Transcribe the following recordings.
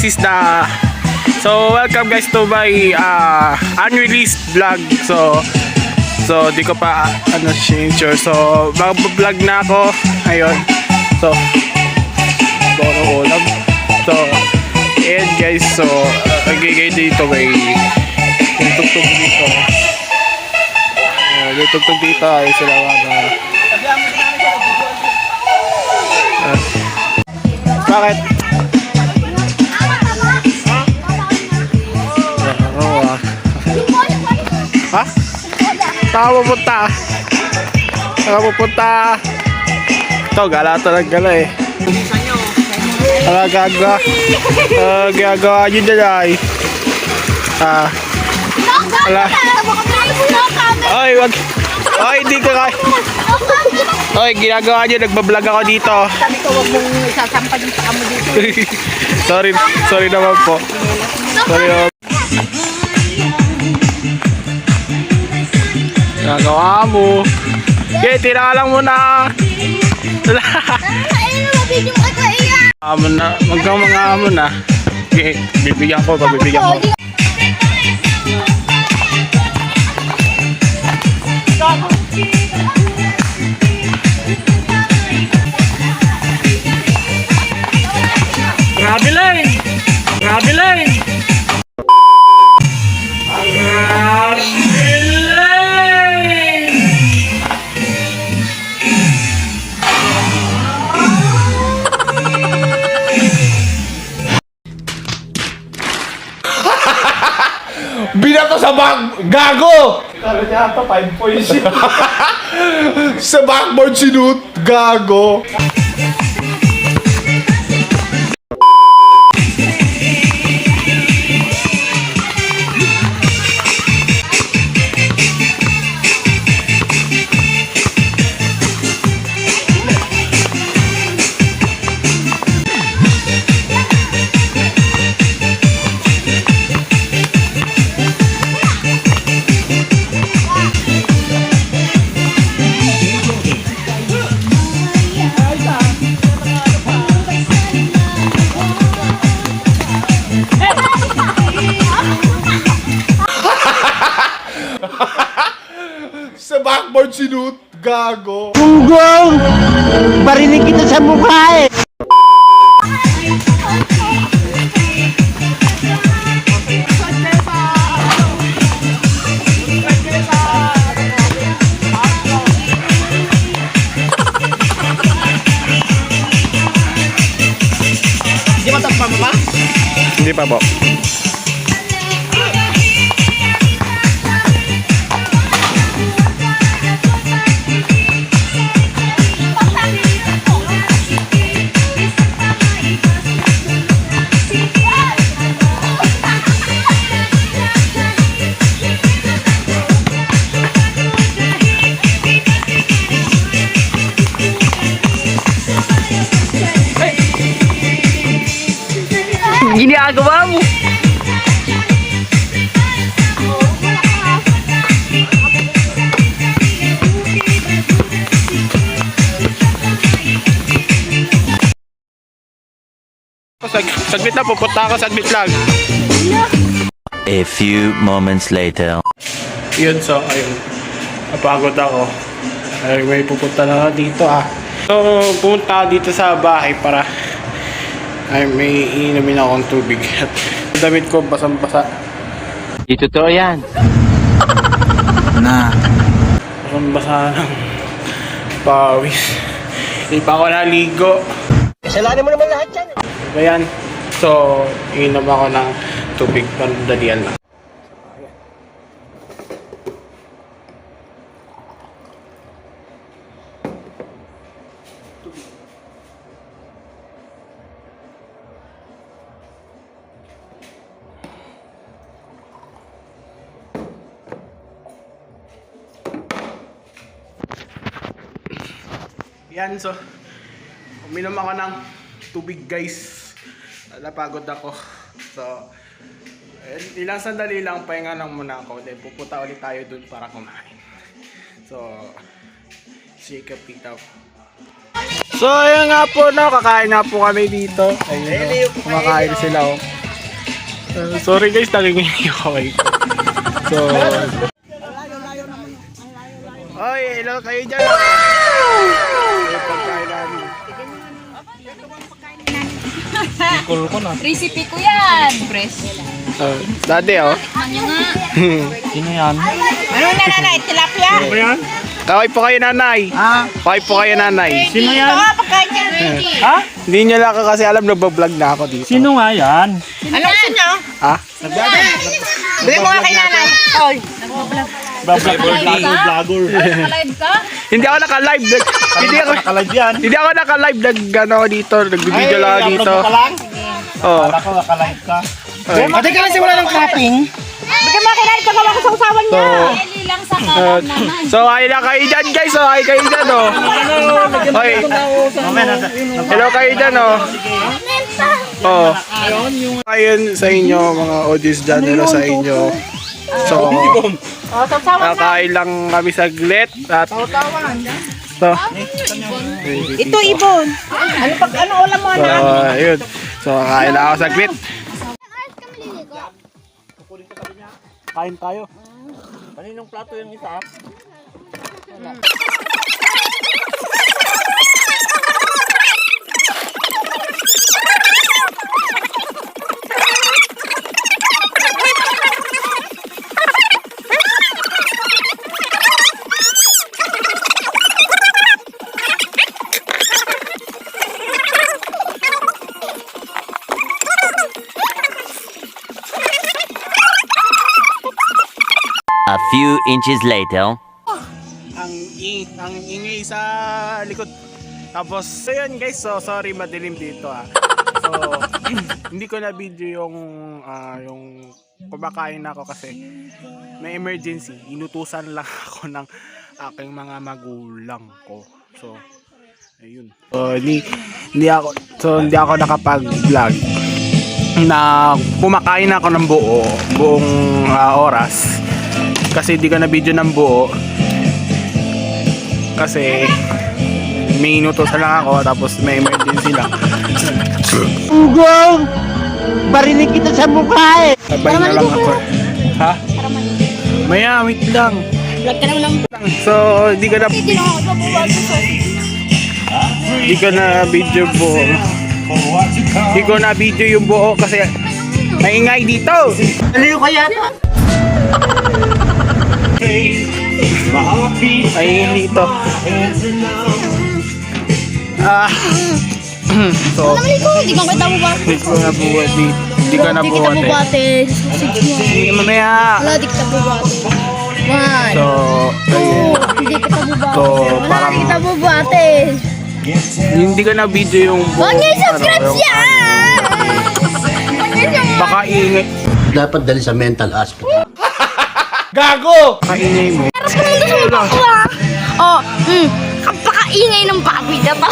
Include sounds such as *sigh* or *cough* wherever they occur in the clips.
is the So welcome guys to my uh, unreleased vlog. So so di ko pa ano signature. So mag-vlog na ako ngayon. So Bono ulam. So and guys, so uh, nagigay dito may tugtog dito. May tugtog dito ay sila mga uh, bakit? Ha? Saan ka pupunta? Saan ka pupunta? Ito, gala ito ng gala eh. Ano gagawa? Ano gagawa nyo dyan ay? Ah, Wala. oy, wag. Oy, hindi ka kaya. Oy, ginagawa nyo, nagbablog ako dito. Sabi ko, huwag mong isasampa yung saka mo dito. *laughs* sorry, sorry naman po. Sorry naman. Gagawa mo. Okay, tira lang muna. Amon na, magkang mga amon na. Okay, bibigyan ko, pagbibigyan ko. Grabe 5 points yun. *laughs* Sa backboard sinut! Gago! Gago! Gunggong! Barinig kita sa mukha eh! Hindi pa po. Ginagawa mo. Sag saglit na, pupunta ako saglit lang. A few moments later. Yun, so, ayun. Napagod ako. Ay, may pupunta na ako dito ah. So, pumunta dito sa bahay para ay may inumin akong tubig. At *laughs* damit ko basang-basa. Di totoo yan. Basang-basa ng pawis. Hindi pa ako naligo. Kasalanan mo naman lahat yan eh! Ayan. So, inom ako ng tubig para dalian lang. Yan, so, uminom ako ng tubig guys. Napagod ako. So, eh, ilang sandali lang, pahinga lang muna ako. Then pupunta ulit tayo dun para kumain. So, shake up it up. So, ayun nga po, no, kakain na po kami dito. Ayun, no, kumakain sila, oh. Uh, sorry guys, nanginginig ako eh. So, *laughs* Oy, hello kayo dyan. oh. Recipe ko yan. Press. Uh, dati, oh. Ano nga? *laughs* Ano na nanay? Tilapia? Kaway po kayo, nanay. Ah, Kaway po kayo, nanay. sino yan? Ito nga, pagkain niya. Ha? Hindi nyo lang kasi alam, nagbablog na ako dito. Sino nga yan? Ano gusto niyo? Ha? Bigay mo nga kay nanay. Oy. Vlogger. Live ka? Hindi ako naka-live. Nag- Hindi ako, Nakalive yan. hindi ako naka-live. Nag, ano, dito. Nag-video lang ako dito. lang? Oh. Ako, nakalive ka. Ay. Pati ka kasi wala ng clapping. Bigyan mo kay nanay. Kagawa ko sa usawan So, niya. Lang sa kanan *laughs* naman. so, ay na kayo dyan, guys. So, ay kayo dyan, oh. Oy, Mamaya, nasa... hello kayo dyan, oh. Oh. Ayun sa inyo, mga audience dyan, hello sa inyo. So, Oh, na. nakain lang kami saglit. At, so, Ito, ibon. Ano pag ano ulam mo so, na? ayun. So, kakain lang ako saglit. Kain tayo. Kaninong plato yung isa? A few inches later. ang ing ang ingay sa likod. Tapos, so yun guys, so sorry madilim dito ah. So, *clears throat* hindi ko na video yung ah, yung kumakain ako kasi may emergency. Inutusan lang *laughs* ako ng aking mga magulang ko. So, ayun. So, hindi, hindi ako, so hindi ako nakapag-vlog na kumakain ako ng buo, buong ah, oras. Kasi hindi ko na video ng buo kasi may inutosan lang ako tapos may emergency lang. Ugong! Barinig kita sa mukha eh! Sabay na lang ako. Ha? Maya, wait lang. Vlog ka naman ng So, di ko na di ko na video buo. Di ko na video yung buo kasi maingay dito. Ano kaya Maingay dito. Ah. *clears throat* so, Hindi ko kita bubat. di ko na buo. Di, di ko na buo. eh. bubate. Hindi mamaya. Wala, di kita bubate. One, So, ayun. hindi kita bubate. So, parang bubate. hindi ko na video yung buo. Huwag niyo ano, niyo siya! Baka ingay, dapat dali sa mental hospital. Gago! baka ingay mo. Aras ka muna sa ko ah! Oh, mm, kapakaingay ng baboy na to.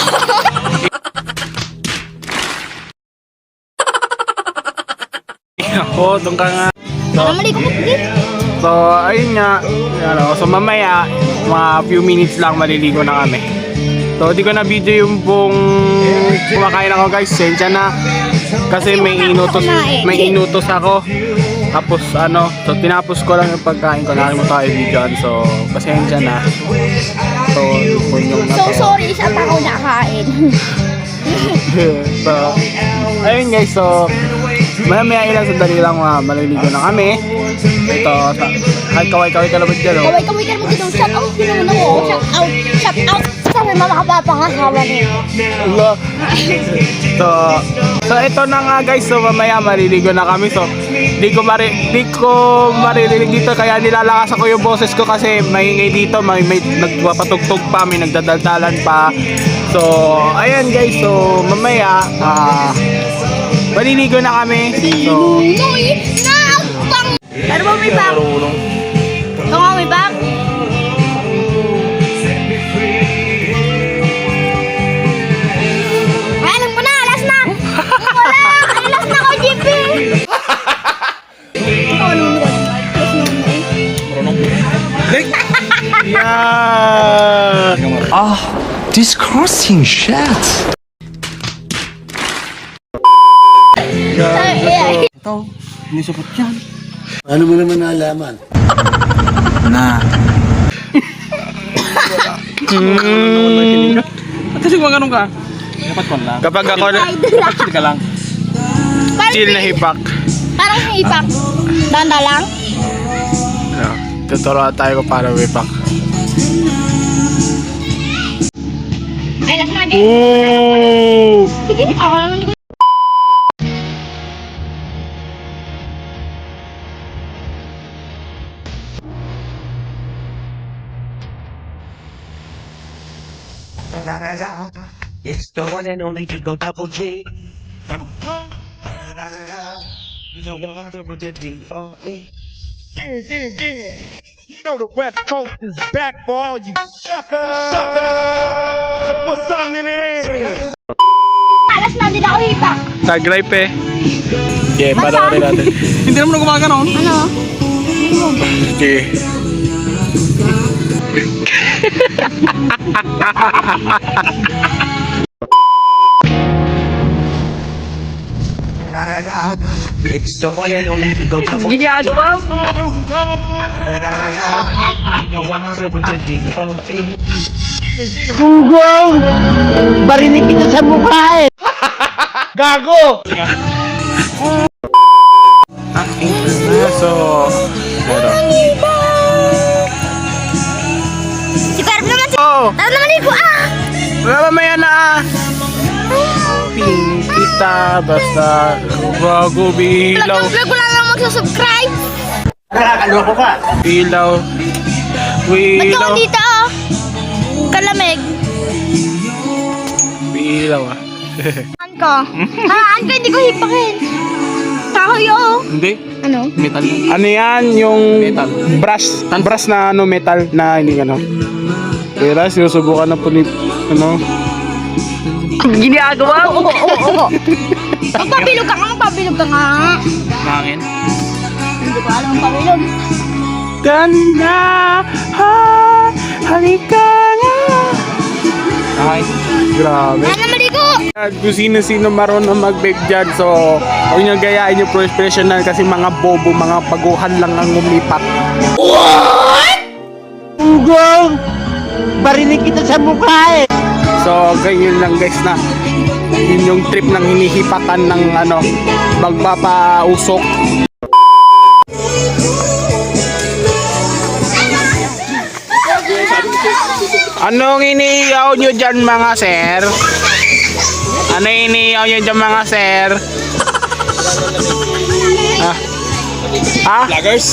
Ako, doon ka nga. So, Para mali ko so, ayun nga. Ano, so, mamaya, mga few minutes lang maliligo na kami. So, di ko na video yung buong kumakain ako guys. Sensya na. Kasi may inutos, may inutos ako. Tapos ano, so tinapos ko lang yung pagkain ko. Nakalimutan ko yung video. So, pasensya na. So, yun yung So sorry, isa pa ako nakain. *laughs* so, ayun guys, so maya maya ilang sandali lang mga maliligo na kami. Ito, sa, kahit kaway-kaway ka naman dyan, oh. Kaway kaway ka naman dito. Shout out ko naman ako. Shout out. Shout out. Sabi mama ka papangasawa niya. Allah. *laughs* So, so ito na nga guys, so mamaya maliligo na kami. So, di ko mari di ko maririnig dito kaya nilalakas ako yung boses ko kasi maingay dito, may, may nagpapatugtog pa, may nagdadaldalan pa. So, ayan guys, so mamaya ah maliligo na kami. So. Ano ba may bag? *laughs* yeah. Disgusting shit. Ay, ay. Paano mo naman nalaman? Kasi kung ganun ka, dapat kon lang. Kapag ako lang. Chill ka lang. Chill na hipak. Parang hipak. Danda lang. Ano, tuturuan tayo kung paano hipak. Ay, last na. Ooh! Ako naman It's the one and only Digo Double G. The one double D-O-E. You know the West Coast is back for all you suckers. What's up, in there? Alas na din ako hipak. Tag-gripe eh. Okay, panoorin natin. *laughs* Hindi naman ako gumaganon. Ano? Okay. *laughs* It's the one and only Digo Double G. Ginagawa mo. The one double D-O-E. Gunggong! Barinig kita sa mukha eh! Gago! So, ano? Si Perp naman si... Oh! Ano naman ito ah? Wala mamaya na ah! Ping kita basta bago bilaw Vlog ko lang magsusubscribe. Nakakaloko ka. bilaw Ba't bilaw ako dito ah? Kalamig. bilaw ah Haan ko. Haan ko, hindi ko hipakin. Kahoy oh. hindi Ano? Metal ano yan yung Metal. brush brush na ano metal na hindi ano kaya sinusubukan na po ni ano Ginagawa mo. Oo, oo, oo. *laughs* Magpabilog ka nga, magpabilog ka nga. Hangin. Hindi ko alam ang pabilog. ganda ha halika nga Ay. grabe Ano maligo? Kung sino-sino marunong mag-bake dyan, so huwag nyo gayahin yung professional kasi mga bobo, mga paguhan lang ang umipat. Gunggong! Barinig kita sa mukha eh! So, ganyan lang guys na yun yung trip ng hinihipatan ng ano, magpapausok. Anong iniiyaw nyo dyan mga sir? Ano iniiyaw nyo dyan mga sir? Ah. Ah? Vloggers.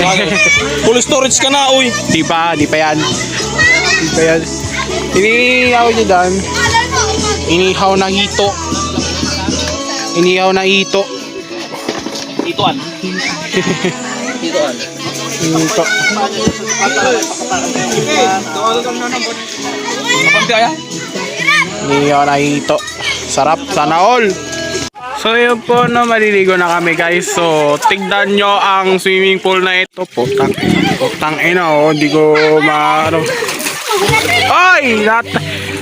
*laughs* Full storage ka na, uy. Di pa, di pa yan. Di pa yan. Iniihaw nyo dyan. Inihaw na hito. Inihaw na hito. Ituan. Ituan. Hito. Inihaw na hito. Sarap. Sana all. So yun po no, maliligo na kami guys. So tignan nyo ang swimming pool na ito. Putang, putang ina oh. Hindi ko maano. Ay! Nat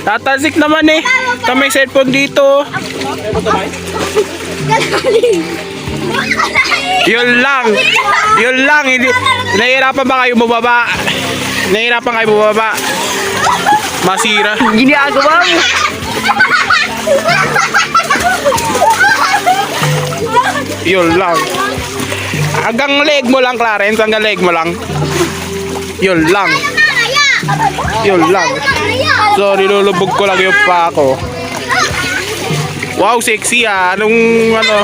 tatasik naman eh. Kami cellphone dito. Yun lang. Yun lang. Hindi. Nahihirapan ba kayo bumaba? Nahihirapan kayo bumaba? Masira. Ginagawa mo. Yun lang. Hanggang leg mo lang, Clarence. Hanggang leg mo lang. Yun lang. Yun lang. So, nilulubog ko lang yung pa ako. Wow, sexy ah. Anong ano?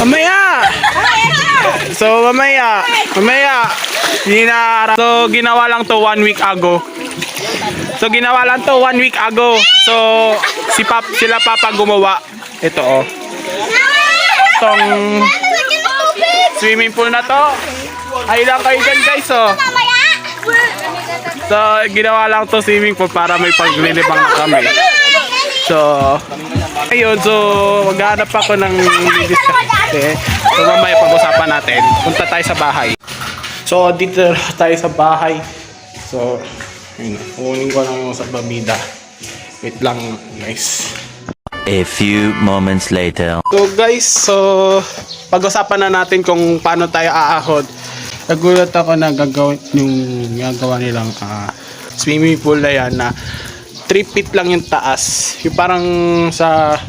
Mamaya! So, mamaya. Mamaya. Ginara. So, ginawa lang to one week ago. So, ginawa lang to one week ago. So, si Pap, sila Papa gumawa. Ito oh. Itong swimming pool na to. Ay lang kayo dyan guys oh. So, ginawa lang to swimming pool para may paglilibang na kami. So, ayun, so, maghanap ako ng diskarte. So, mamaya pag-usapan natin. Punta tayo sa bahay. So, dito tayo sa bahay. So, Ayun, kukunin ko lang sa babida. Wait lang, guys. A few moments later. So guys, so pag-usapan na natin kung paano tayo aahod. Nagulat ako na gagawin yung gagawa nilang ah, swimming pool na yan na 3 feet lang yung taas. Yung parang sa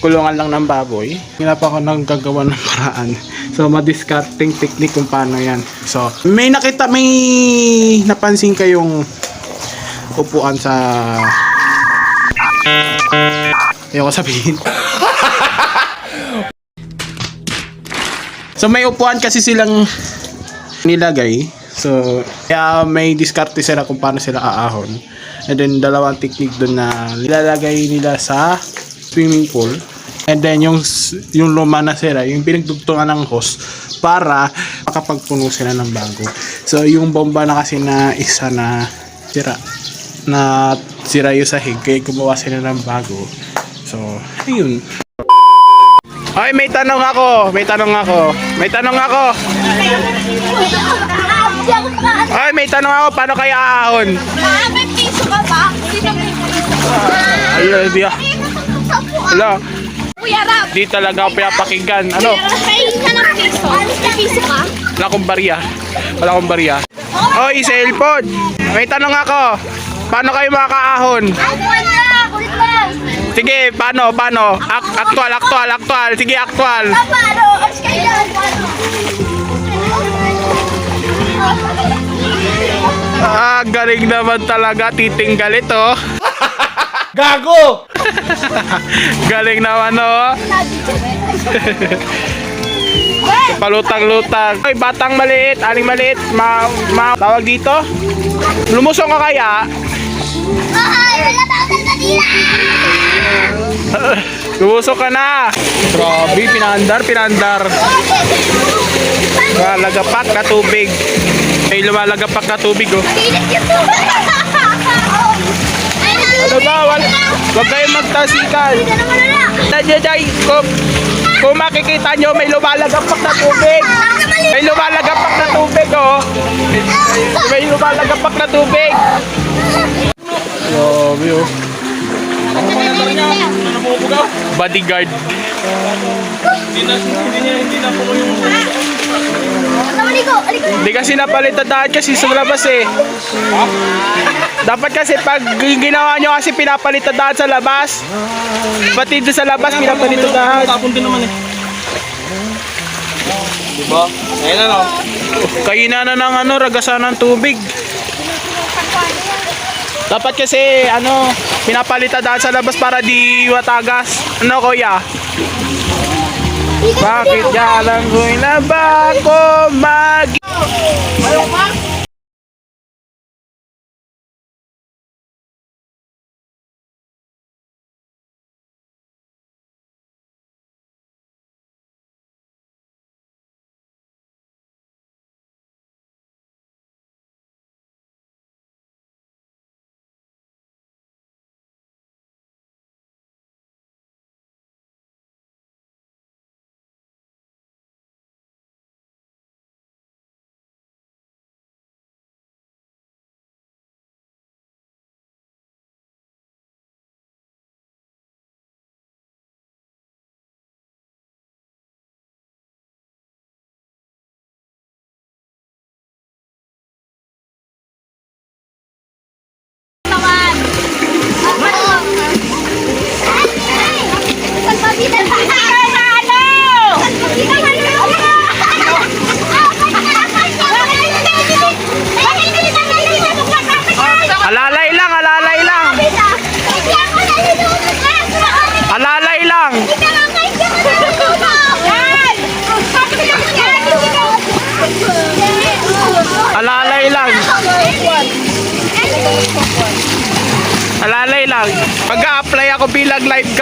kulungan lang ng baboy. Hinap ako ng gagawa ng *laughs* paraan. So, madiscarding technique kung paano yan. So, may nakita, may napansin kayong upuan sa Ayoko sabihin. *laughs* so may upuan kasi silang nilagay. So kaya may diskarte sila kung paano sila aahon. And then dalawang technique doon na nilalagay nila sa swimming pool. And then yung yung luma na sila, yung pinagdugtungan ng hose para makapagpuno sila ng bago. So yung bomba na kasi na isa na sira na sira yung sahig kaya gumawa sila ng bago. So, ayun. Ay, may tanong ako. May tanong ako. May tanong ako. Hindi. Ay, may tanong ako. Paano kaya aahon? Ah, may piso ka ba? Sino may piso? Ala, di ah. Sampu. Ala, Kuya Rap. di talaga ako pinapakinggan. Ano? Kain ka ng piso. May piso ka? Wala akong barya. Wala akong barya. Oy, cellphone. May tanong ako. Paano kayo makakaahon? Ay. Sige, paano, paano? Ak aktual, aktual, aktual. Sige, aktual. Ah, galing naman talaga. Titinggal ito. *laughs* Gago! *laughs* Galing naman, oh. *laughs* Palutang-lutang. Ay, batang maliit, aling maliit, ma, ma tawag dito. Lumusong ka kaya? Ay, wala pa dila. Lumusong ka na. Grabe, pinandar, pinandar. Lumalagapak na tubig. Ay, lumalagapak na tubig, oh. Ano ba? Wal Huwag kayong magtasikan. Lang? Nandiyan, kung, kung makikita nyo, may lumalagapak na tubig. May lumalagapak na tubig, oh. May lumalagapak na tubig. Grabe, oh. Bodyguard. Aligo, aligo. Hindi kasi napalit na daan kasi sa labas eh. Dapat kasi pag ginawa nyo kasi pinapalit na daan sa labas. Pati doon sa labas pinapalit na daan. Tapon din naman eh. Diba? Ayun ano. Kayo na na ng ano, ragasan ng tubig. Dapat kasi ano, pinapalit na daan sa labas para di watagas. Ano kuya? Bakit yalang ko'y na ba ako mag... Alalay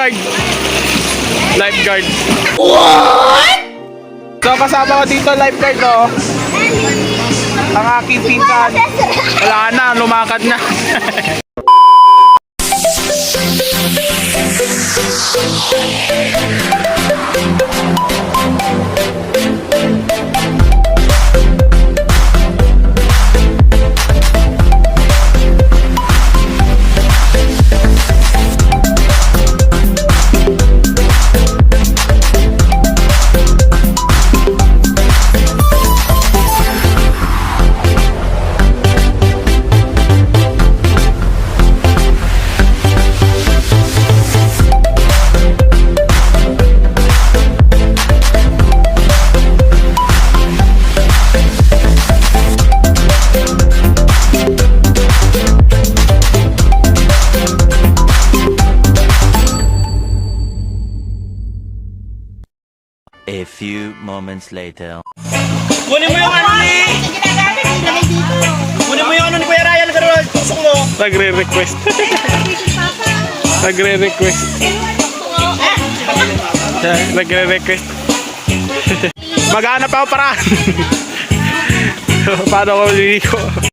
lifeguard. Lifeguard. What? So kasama ko dito lifeguard oh. Ang aking pinsan. Wala na, lumakad na. *laughs* A few moments later. Kunin mo yung ano ni... Kunin mo yung ano ni Kuya Ryan gano'n. Tusok mo. Nagre-request. Nagre-request. Nagre-request. *laughs* Maghanap ako para. *laughs* Paano ko liliko?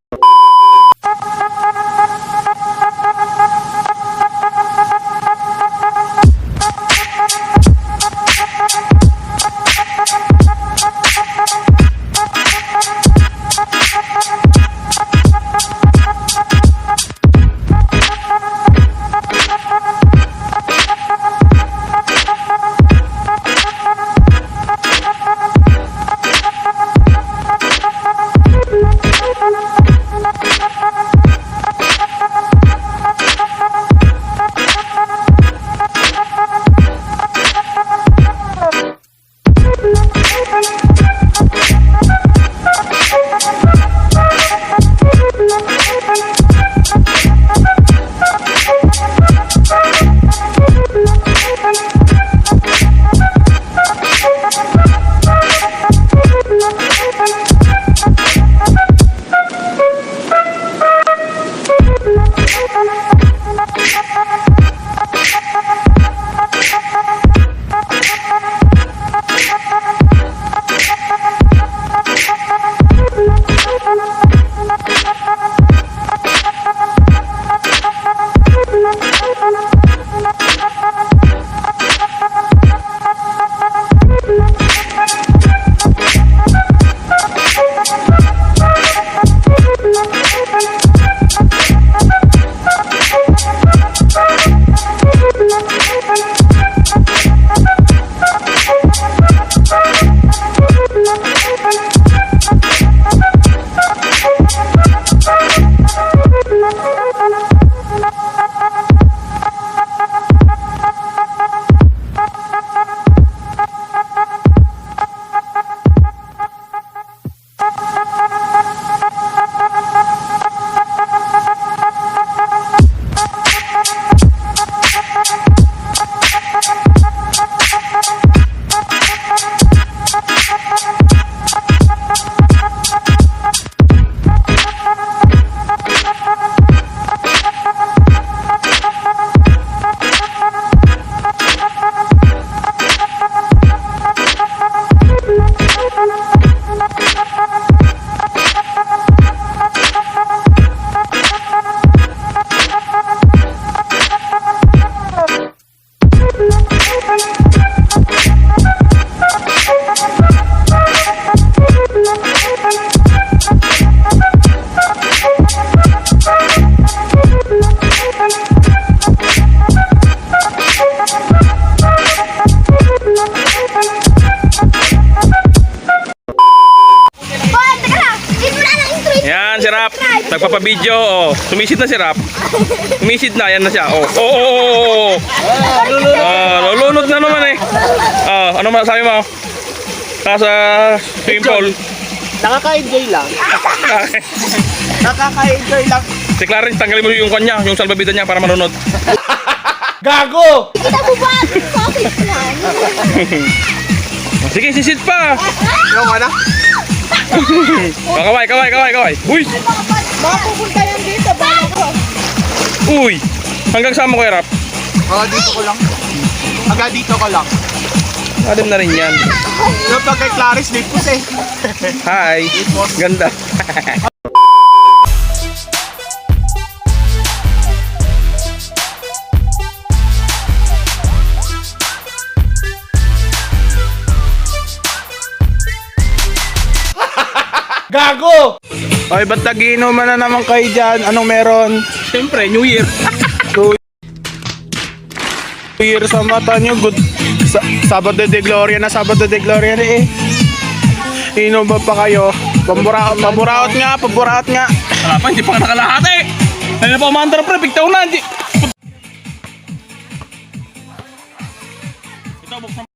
Rap. Nagpapabideo. Oh. Sumisid na si Rap. Sumisid na. Yan na siya. Oh, oh, oh, oh, oh. Ah, lulunod na naman eh. Ah, ano masasabi mo? Nasa swimming pool. Nakaka-enjoy lang. *laughs* Nakaka-enjoy lang. Si Clarence, tanggalin mo yung kanya, yung salbabida niya para manunod. *laughs* Gago! Kita mo ba? Sausage *laughs* yan. Sige, sisid pa. Yung ano? *laughs* Oh, kaway, kaway, kaway, kaway. Uy! Baka pupunta yan dito. Baka ko. Uy! Hanggang sama ko, Rap. Oh, dito ko lang. Hanggang dito ko lang. Alam na rin yan. Yung pag kay Clarice, pus eh. Hi! Ganda. *laughs* Gago! Oy, ba't nagiinuman na naman kayo dyan? Anong meron? Siyempre, New Year. *laughs* Two years sa mata nyo. Good. Sa Sabado de Gloria na Sabado de Gloria na eh. Inom ba pa kayo? Pamburaot, pamburaot nga, pamburaot nga. Wala pa, hindi pa ka nakalahati. Ano pa umantra pre, bigtaw na. Hindi. Ito, buksan